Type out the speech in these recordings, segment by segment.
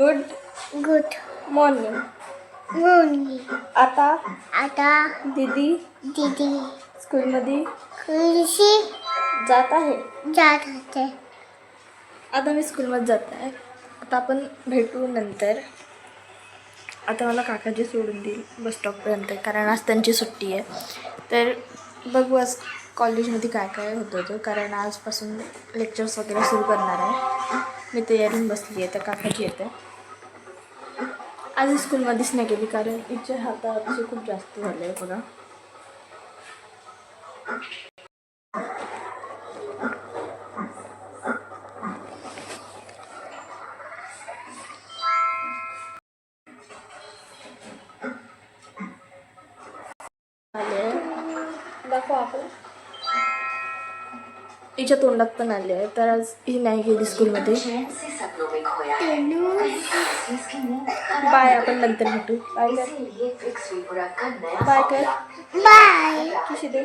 Good good morning morning आता आता दीदी दीदी स्कूलमध्ये खुशी जात आहे. जात होते आता मी स्कूलमध्ये जात आहे. आता आपण भेटू नंतर. आता मला काकाजी सोडून देईल बस स्टॉपपर्यंत कारण आज त्यांची सुट्टी आहे. तर बघू आज कॉलेजमध्ये काय काय होतं होतं कारण आजपासून लेक्चर्स वगैरे सुरू करणार आहे. मी तयारीन बसली आहे तर काकाची येते. आज स्कूलमध्येच नाही गेली कारण इथे हाताचे खूप जास्त झाले आहे बघा. हिच्या तोंडात पण आले आहे तर आज ही नाही गेली स्कूलमध्ये. बाय आपण नंतर भेटू. Bye bye. कर बाय. किशी दे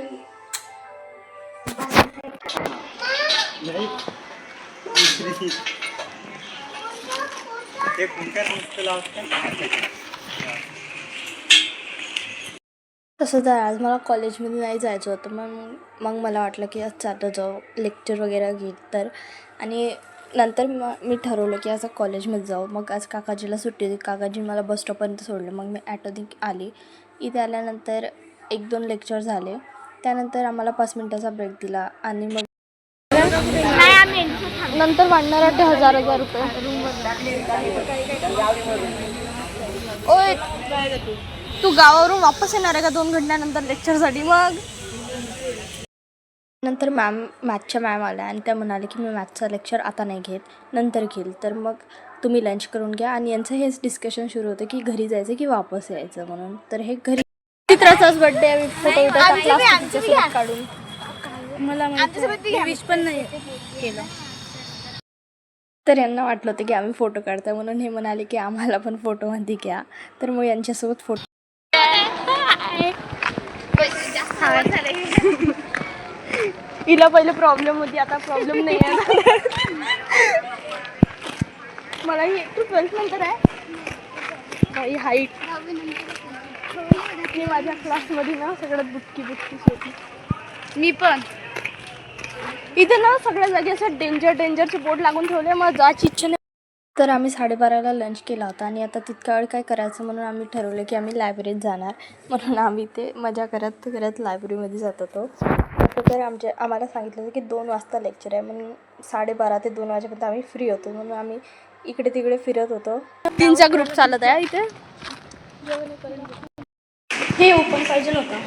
ते कोणत्या संस्थेला असतं तसं तर आज मला कॉलेजमध्ये नाही जायचं होतं मग मग मला वाटलं की आज चालतं जाऊ लेक्चर वगैरे घेईल तर. आणि नंतर म मी ठरवलं की आज कॉलेजमध्ये जाऊ. मग आज काकाजीला सुट्टी होती काकाजी मला बस स्टॉपपर्यंत सोडलं. मग मी ॲटोनी आली. इथे आल्यानंतर एक दोन लेक्चर झाले. त्यानंतर आम्हाला पाच मिनटाचा ब्रेक दिला आणि मग नंतर वाढणार ते हजार हजार रुपये. ओय! तू गावावरून वापस येणार आहे का दोन घंट्यानंतर लेक्चरसाठी मग? नंतर मॅम मॅथच्या मॅम आल्या आणि त्या म्हणाले की मी मॅथचं लेक्चर आता नाही घेत नंतर घेईल. तर मग तुम्ही लंच करून घ्या आणि यांचं हेच डिस्कशन सुरू होतं की घरी जायचं की वापस यायचं म्हणून. तर हे घरी चित्राचाच बड्डे आम्ही फोटो टाकला काढून. मला विश पण नाही केलं. तर यांना वाटलं होतं की आम्ही फोटो काढतो म्हणून हे म्हणाले की आम्हाला पण फोटोमध्ये घ्या. तर मग यांच्यासोबत फोटो हिला पहिले प्रॉब्लेम होती आता प्रॉब्लेम नाही आहे. मला ही तू ट्वेल्थ नंतर आहे? बाई हाईट मी माझ्या क्लासमध्ये ना सगळ्यात बुटकी बुटकी होती मी पण. इथे ना सगळ्या जागी असं डेंजर डेंजरचे बोर्ड लागून ठेवले मला जायची इच्छा नाही. तर आम्ही साडेबाराला लंच केला होता आणि आता तितका वेळ काय करायचं म्हणून आम्ही ठरवलं की आम्ही लायब्ररीत जाणार. म्हणून आम्ही ते मजा करत करत लायब्ररीमध्ये जात होतो. आता तर आमच्या आम्हाला सांगितलं होतं की दोन वाजता लेक्चर आहे. म्हणून साडेबारा ते दोन वाजेपर्यंत आम्ही फ्री होतो. म्हणून आम्ही इकडे तिकडे फिरत होतो. तीनचा ग्रुप चालत आहे इथे? हे ओपन पाहिजे नव्हतं.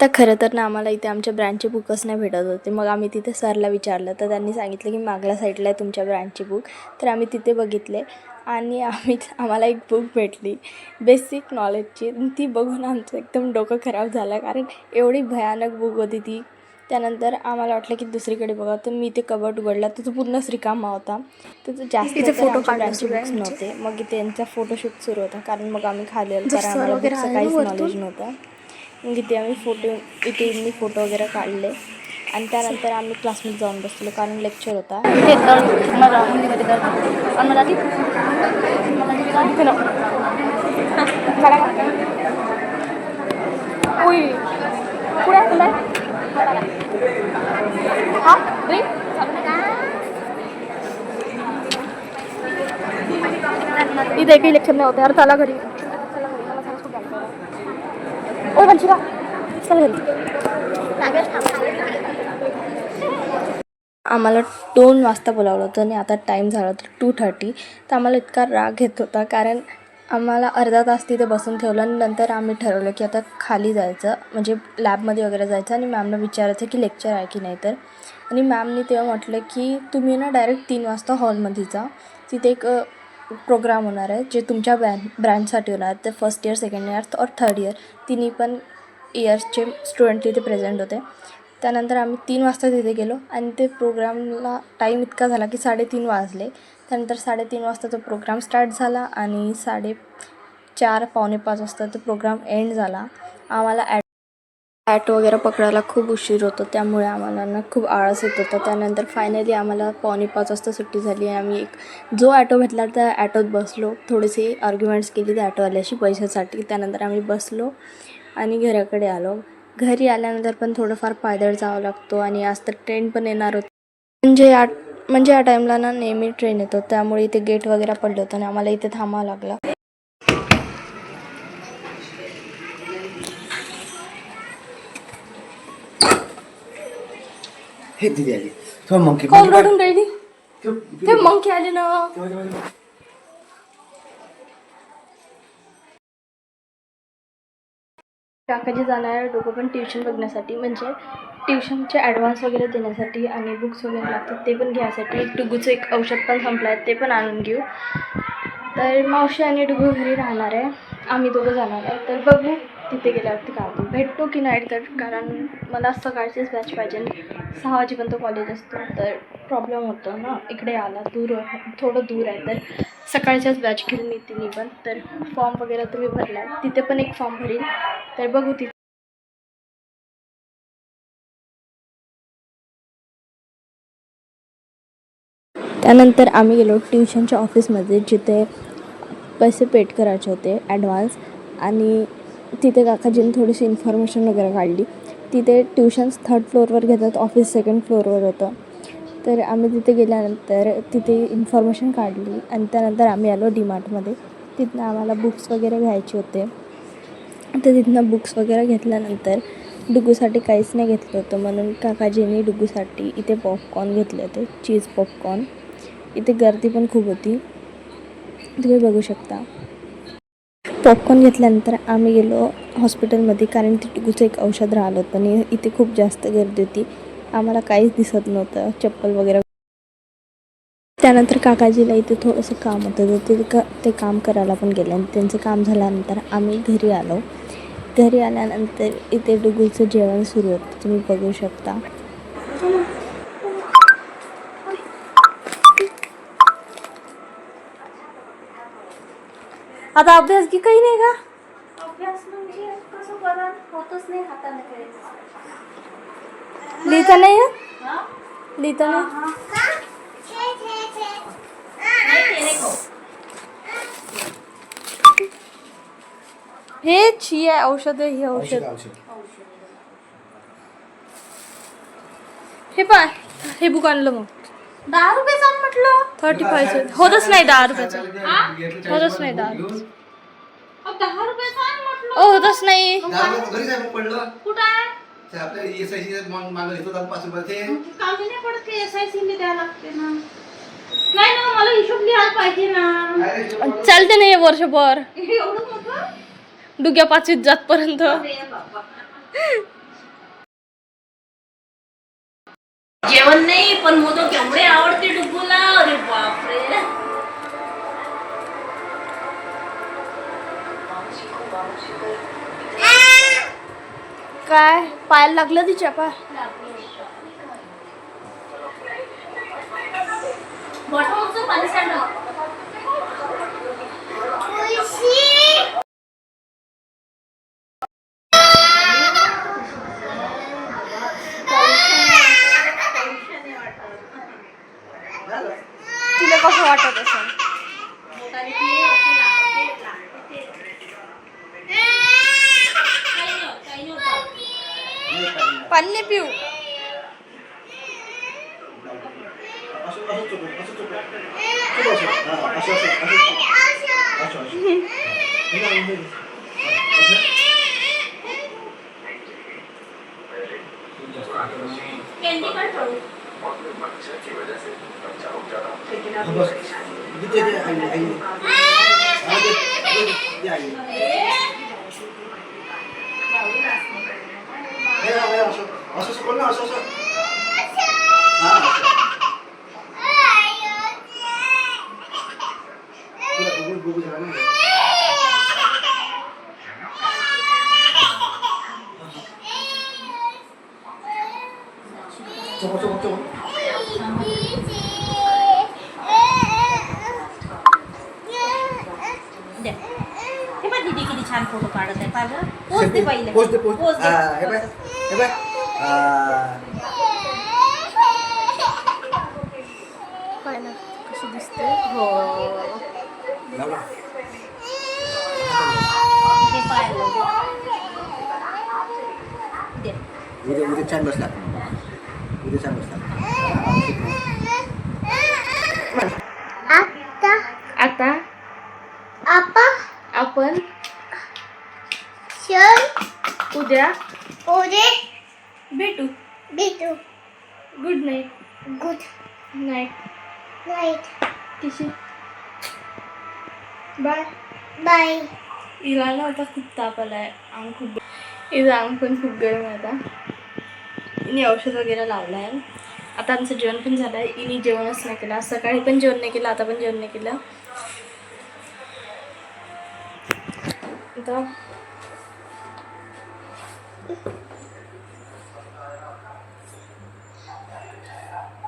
तर खरं तर ना आम्हाला इथे आमच्या ब्रँडचे बुकच नाही भेटत होते. मग आम्ही तिथे सरला विचारलं. तर त्यांनी सांगितलं की मागल्या साईडला आहे तुमच्या ब्रँडची बुक तर आम्ही तिथे बघितले. आणि आम्ही आम्हाला एक बुक भेटली. बेसिक नॉलेजची ती बघून आमचं एकदम डोकं खराब झालं. कारण एवढी भयानक बुक होती ती. त्यानंतर आम्हाला वाटलं की दुसरीकडे बघा. तर मी ते कबट उघडला. तर तो पूर्णच रिकामा होता. तर तो जास्त फोटो बुक्स नव्हते. मग इथे यांचा फोटोशूट सुरू होता. कारण मग आम्ही खाली आलो. जर कारण आम्हाला काहीच. नॉलेज नव्हतं. मग इथे आम्ही फोटो इथे मी फोटो वगैरे काढले. आणि त्यानंतर आम्ही क्लासमध्ये जाऊन बसलो कारण लेक्चर होता. इथे तळ मला हिंदीमध्ये तळ आणि मला ती मला का? का? हा? एकही लेक्चर नाही होते अरे चला घरी. ओ वंशिका चल घरी. आम्हाला दोन वाजता बोलावलं होतं आणि आता टाईम झाला होता टू थर्टी तर आम्हाला इतका राग येत होता कारण आम्हाला अर्धा तास तिथे बसून ठेवलं आणि नंतर आम्ही ठरवलं की आता खाली जायचं म्हणजे लॅबमध्ये वगैरे जायचं आणि मॅमला विचारायचं की लेक्चर आहे की नाही तर. आणि मॅमनी तेव्हा म्हटलं की तुम्ही ना डायरेक्ट तीन वाजता हॉलमध्ये जा. तिथे एक प्रोग्राम होणार आहे जे तुमच्या ब्रँड ब्रँडसाठी होणार. आहे ते फर्स्ट इयर सेकंड इयर और थर्ड इयर तिन्ही पण इयर्सचे स्टुडंट तिथे प्रेझेंट होते. त्यानंतर आम्ही तीन वाजता तिथे गेलो आणि ते प्रोग्रामला टाईम इतका झाला की साडेतीन वाजले. त्यानंतर साडेतीन वाजता तो प्रोग्राम स्टार्ट झाला आणि साडे चार पावणे पाच वाजता तो प्रोग्राम एंड झाला. आम्हाला ॲड ॲटो वगैरे पकडायला खूप उशीर होतो त्यामुळे आम्हाला ना खूप आळस येत होता. त्यानंतर फायनली आम्हाला पावणे पाच वाजता सुट्टी झाली आणि आम्ही एक जो ॲटो भेटला त्या ॲटोत बसलो. थोडेसे आर्ग्युमेंट्स केली त्या ॲटोवाल्याशी पैशासाठी. त्यानंतर आम्ही बसलो आणि घराकडे आलो. घरी आल्यानंतर पण थोडंफार पायदळ जावं लागतो आणि आज तर ट्रेन पण येणार होती. म्हणजे या म्हणजे या टाईमला ना नेहमी ट्रेन येतो. त्यामुळे इथे गेट वगैरे पडलं होतं आणि आम्हाला इथे थांबावं लागलं. हे दिदी आली. मंकी ते मंकी आले ना. काकाजी जाणार आहे दोघं पण ट्युशन बघण्यासाठी म्हणजे ट्युशनचे ॲडव्हान्स वगैरे देण्यासाठी आणि बुक्स वगैरे लागतात ते पण घ्यायसाठी. डुगूचं एक औषध पण संपलं आहे ते पण आणून घेऊ. तर मावशी आणि डुगू घरी राहणार आहे. आम्ही दोघं जाणार आहे. तर बघू. तिथे गेल्यावरती काय भेटतो की नाही तर? कारण मला सकाळचीच बॅच पाहिजे सहा वाजेपर्यंत कॉलेज असतो. तर प्रॉब्लेम होतो ना? इकडे आला दूर थोडं दूर आहे. तर सकाळच्याच बॅच घेऊन येते मी पण. तर फॉर्म वगैरे तुम्ही भरला आहे तिथे पण एक फॉर्म भरेल तर बघू तिथे. त्यानंतर आम्ही गेलो ट्युशनच्या ऑफिसमध्ये जिथे पैसे पेड करायचे होते ॲडव्हान्स आणि तिथे काकाजीने थोडीशी इन्फॉर्मेशन वगैरे काढली. तिथे ट्युशन्स थर्ड फ्लोअरवर घेतात ऑफिस सेकंड फ्लोअरवर होतं. तर आम्ही तिथे गेल्यानंतर तिथे इन्फॉर्मेशन काढली आणि त्यानंतर आम्ही आलो डीमार्टमध्ये तिथनं आम्हाला बुक्स वगैरे घ्यायचे होते. तर तिथनं बुक्स वगैरे घेतल्यानंतर डुगूसाठी काहीच नाही घेतलं होतं. म्हणून काकाजींनी डुगूसाठी इथे पॉपकॉर्न घेतले होते. चीज पॉपकॉर्न इथे गर्दी पण खूप होती. तुम्ही बघू शकता. पॉपकॉर्न घेतल्यानंतर आम्ही गेलो हॉस्पिटलमध्ये कारण ते एक औषध राहिलं होतं आणि इथे खूप जास्त गर्दी होती. आम्हाला काहीच दिसत नव्हतं. चप्पल वगैरे त्यानंतर काकाजीला इथे थोडंसं काम होतं. तर ते का ते काम करायला पण गेले आणि त्यांचं काम झाल्यानंतर आम्ही घरी आलो. घरी आल्यानंतर इथे डुगूचं जेवण सुरू होतं. तुम्ही बघू शकता. आता अभ्यास की काही नाही का? अभ्यास म्हणजे कसं करा होतच नाही हाताने काही लिहिता नाही? लिहिता नाही? हे छी आहे औषध हे औषध. हे पाय हे बुक आणलं मग. दहा रुपये सांग म्हटलं. थर्टी फायचं होतच नाही दहा रुपयाचं होतच नाही दहा रुपयाचं. अहो, दहा रुपये सांग म्हटलं. ओ होतच नाही. पडलं. कुठं आहे? ते आपल्या एस आय सी मागं घेतो आपण पाच रुपये ते कामी नाही पडत की एस आय सी द्यायला लागते ना? नाही ना मला हिशोब लिहायला पाहिजे ना. चालते नाही हे वर्षभर. हे एवढं मोठं? डुग्या पाचवीत जातपर्यंत. अरे बाबा. जेवण नाही पण मोदक एवढे आवडते डुबूला अरे बापरे. काय? पायाला लागलं तिच्या पाय बॉटलचं पाणी सांडलं तिला कसं वाटत असं पाणी नाही पिऊ असं असं चुकलं असं चुकलं चुकलं असं हां असं असं असं चुकलं. असं असं हे ना, हे ना. असं. कॅन्डी कार्ड ठेवू. हा, बस. दे, दे, दे, आईने, आईने. हा, दे, दे, दे, दे, आईने. हे ना, हे ना, असं असं असं कर ना, असं असं हां असं. तुला बघू बघू जरा ना. चोप चोप चोप हे बघ दीदी किती छान फोटो काढत आहे. पाय बरं पोच दे पहिले. पोच दे. पोच पोच दे. हा, हे बाय हे बाय हा. पाय ना कशी दिसते? हो. लावला. हे पाय दे. उद्या उद्या छान बसला. उद्या छान बसला. उद्या. उद्या. भेटू. भेटू. Good night good night night किशी bye bye ना आता खूप ताप आलाय. अंग खूप हिचं अंग पण खूप गरम आहे आता. हिने औषध वगैरे लावलं आहे आता आमचं जेवण पण झालं आहे हिने जेवणच नाही केलं. सकाळी पण जेवण नाही केलं आता पण जेवण नाही केलं. आता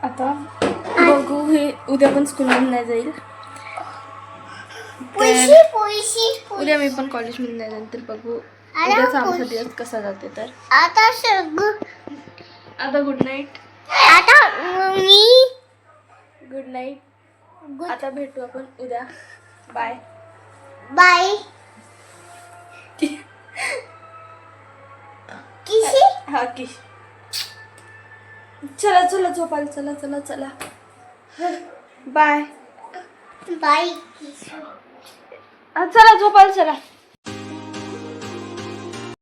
आता बघू हे उद्या पण स्कूलमध्ये नाही जाईल. उद्या मी पण कॉलेजमध्ये नाही जाईल तर बघू. उद्याचा आमचा. दिवस कसा जाते तर. आता आता गुड नाईट आता मी गुड नाईट आता भेटू आपण उद्या. बाय बाय हा की. चला चला झोपायला चला चला चला. बाय. बाय. चला झोपायला चला.